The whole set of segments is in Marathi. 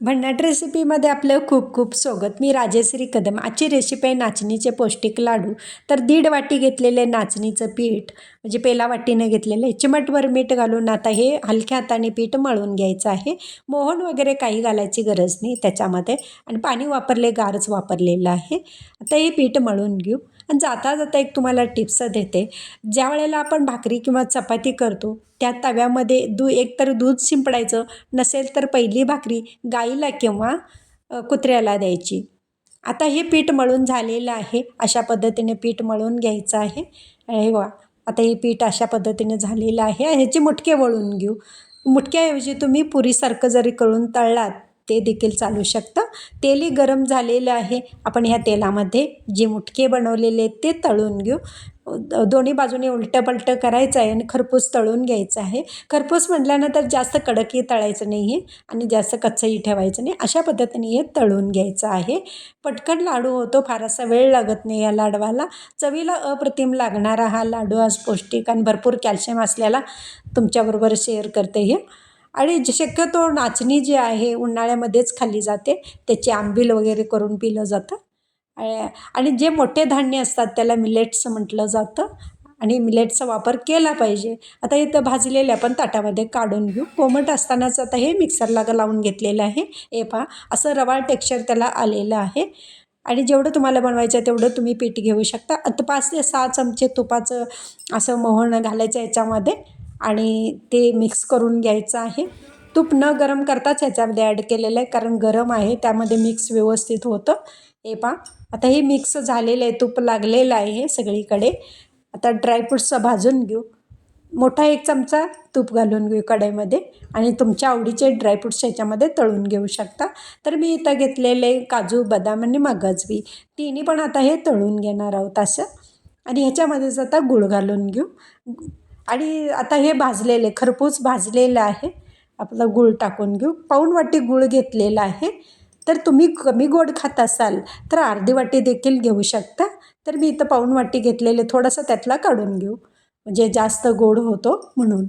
भन्नाट रेसिपीमध्ये आपलं खूप खूप स्वागत. मी राजेश्री कदम. आजची रेसिपी आहे नाचणीचे पौष्टिक लाडू. तर दीड वाटी घेतलेले नाचणीचं पीठ म्हणजे पेला वाटीने घेतलेलं आहे. चिमटवर मीठ घालून आता हे हलक्या हाताने पीठ मळून घ्यायचं आहे. मोहन वगैरे काही घालायची गरज नाही त्याच्यामध्ये. आणि पाणी वापरले गारच वापरलेलं आहे. आता हे पीठ मळून घेऊ. आणि जाता जाता एक तुम्हाला टिप्स देते. ज्या वेळेला आपण भाकरी किंवा चपाती करतो त्या तव्यामध्ये दू एक तर दूध शिंपडायचं नसेल तर पहिली भाकरी गाईला किंवा कुत्र्याला द्यायची. आता हे पीठ मळून झालेलं आहे अशा पद्धतीने पीठ मळून घ्यायचं आहे. हे वा आता हे पीठ अशा पद्धतीने झालेलं आहे. ह्याचे मुटके वळून घेऊ. मुटक्याऐवजी तुम्ही पुरीसारखं जरी करून तळलात ते देखील चालू शकतं. तेलही गरम झालेलं आहे. आपण ह्या तेलामध्ये जे मुटके बनवलेले ते तळून घेऊ. दोन्ही बाजूने उलटं पलटं करायचं आहे आणि खरपूस तळून घ्यायचं आहे. खरपूस म्हटल्यानंतर जास्त कडकही तळायचं नाही आहे आणि जास्त कच्चंही ठेवायचं नाही. अशा पद्धतीने हे तळून घ्यायचं आहे. पटकन लाडू होतो. फारसा वेळ लागत नाही या लाडवाला. चवीला अप्रतिम लागणारा हा लाडू आज पौष्टिक आणि भरपूर कॅल्शियम असल्याला तुमच्याबरोबर शेअर करते हे. आणि शक्यतो नाचणी जी आहे उन्हाळ्यामध्येच खाल्ली जाते. त्याची आंबील वगैरे करून पिलं जातं. आणि जे मोठे धान्य असतात त्याला मिलेट्स म्हटलं जातं. आणि मिलेटचा वापर केला पाहिजे. आता इथं भाजलेले आपण ताटामध्ये काढून घेऊ. कोमट असतानाच आता हे मिक्सरला लावून घेतलेलं आहे. हे पहा असं रवाळ टेक्स्चर त्याला आलेलं आहे. आणि जेवढं तुम्हाला बनवायचं आहे तेवढं तुम्ही पीठ घेऊ शकता. आता पाच ते सहा चमचे तुपाचं असं मोहन घालायचं याच्यामध्ये. आणि ते मिक्स करून घ्यायचं आहे. तूप न गरम करताच ह्याच्यामध्ये ॲड केलेलं आहे कारण गरम आहे त्यामध्ये मिक्स व्यवस्थित होतं. हे पा आता हे मिक्स झालेलं आहे तूप लागलेलं आहे हे सगळीकडे. आता ड्रायफ्रूट्स भाजून घेऊ. मोठा एक चमचा तूप घालून घेऊ कढईमध्ये आणि तुमच्या आवडीचे ड्रायफ्रूट्स ह्याच्यामध्ये तळून घेऊ शकता. तर मी इथं घेतलेले काजू बदाम आणि मगजबी तिन्ही पण आता हे तळून घेणार आहोत असं. आणि ह्याच्यामध्येच आता गूळ घालून घेऊ. आणि आता हे भाजलेले खरपूस भाजलेलं आहे. आपला गूळ टाकून घेऊ. पाऊण वाटी गूळ घेतलेला आहे. तर तुम्ही कमी गोड खात असाल तर अर्धी वाटी देखील घेऊ शकता. तर मी इथं पाऊण वाटी घेतलेले थोडंसं त्यातला काढून घेऊ. म्हणजे जास्त गोड होतो म्हणून.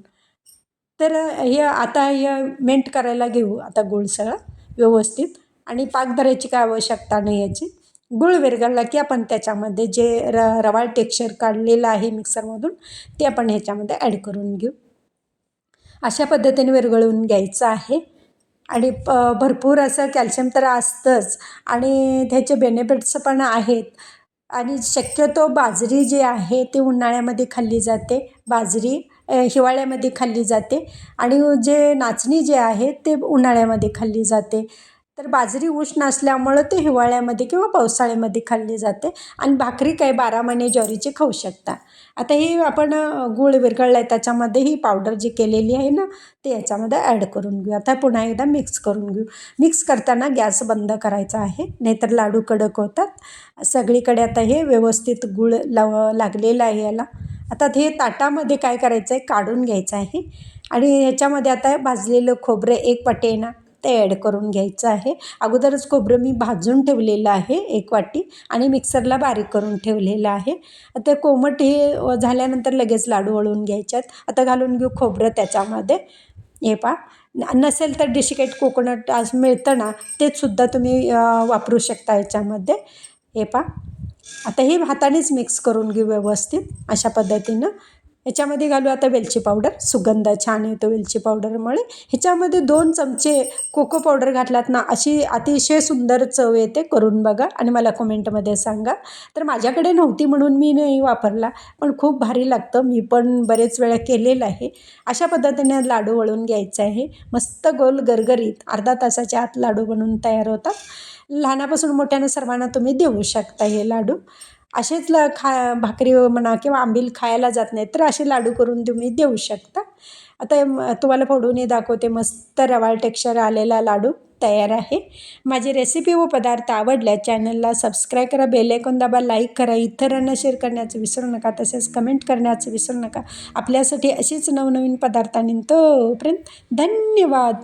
तर हे आता हे मेंट करायला घेऊ आता गूळ सगळं व्यवस्थित. आणि पाक धरायची काय आवश्यकता नाही याची. गुळ विरघळला की आपण त्याच्यामध्ये जे र रवाळ टेक्स्चर काढलेलं आहे मिक्सरमधून ते आपण ह्याच्यामध्ये ॲड करून घेऊ. अशा पद्धतीने विरघळून घ्यायचं आहे. आणि प भरपूर असं कॅल्शियम तर असतंच. आणि त्याचे बेनिफिट्स पण आहेत. आणि शक्यतो बाजरी जी आहे ती उन्हाळ्यामध्ये खाल्ली जाते. बाजरी हिवाळ्यामध्ये खाल्ली जाते. आणि जे नाचणी जे आहे ते उन्हाळ्यामध्ये खाल्ली जाते. तर बाजरी उष्ण असल्यामुळं ते हिवाळ्यामध्ये किंवा पावसाळ्यामध्ये खाल्ली जाते आणि भाकरी काय बारा महिने ज्वारीची खाऊ शकता. आता हे आपण गूळ विरघळला आहे त्याच्यामध्ये ही पावडर जी केलेली आहे ना ते याच्यामध्ये ॲड करून घेऊ. आता पुन्हा एकदा मिक्स करून घेऊ. मिक्स करताना गॅस बंद करायचा आहे नाहीतर लाडू कडक होतात. सगळीकडे आता हे व्यवस्थित गूळ लाव लागलेलं आहे याला. आता हे ताटामध्ये काय करायचं आहे काढून घ्यायचं आहे. आणि ह्याच्यामध्ये आता भाजलेलं खोबरं एक पटेना ते ॲड करून घ्यायचं आहे. अगोदरच खोबरं मी भाजून ठेवलेलं आहे एक वाटी आणि मिक्सरला बारीक करून ठेवलेलं आहे. आता कोमट हे झाल्यानंतर लगेच लाडू वळून घ्यायच्यात. आता घालून घेऊ खोबरं त्याच्यामध्ये. हे पा नसेल तर डिशिकेट कोकोनट आज मिळतं ना तेसुद्धा तुम्ही वापरू शकता याच्यामध्ये. हे पा आता हे हातानेच मिक्स करून घेऊ व्यवस्थित अशा पद्धतीनं. याच्यामध्ये घालू आता वेलची पावडर. सुगंध छान येतो वेलची पावडरमुळे. ह्याच्यामध्ये दोन चमचे कोको पावडर घातलात ना अशी अतिशय सुंदर चव येते. करून बघा आणि मला कमेंटमध्ये सांगा. तर माझ्याकडे नव्हती म्हणून मी नाही वापरला पण खूप भारी लागतं. मी पण बरेच वेळा केलेलं आहे. अशा पद्धतीने लाडू वळून घ्यायचं आहे. मस्त गोल गरगरीत अर्धा तासाच्या आत लाडू बनवून तयार होतात. लहानापासून मोठ्यानं सर्वांना तुम्ही देऊ शकता हे लाडू. असेच ल खा भाकरी म्हणा किंवा आंबील खायला जात नाही तर असे लाडू करून तुम्ही देऊ शकता. आता तुम्हाला फोडूनही दाखवते मस्त रवाळ टेक्स्चर आलेला लाडू तयार आहे. माझी रेसिपी व पदार्थ आवडल्या चॅनलला सबस्क्राईब करा बेलायकॉन दाबा लाईक करा इतरांना शेअर करण्याचं विसरू नका तसेच कमेंट करण्याचं विसरू नका. आपल्यासाठी असेच नवनवीन पदार्थ पदार्थांनी तोपर्यंत धन्यवाद!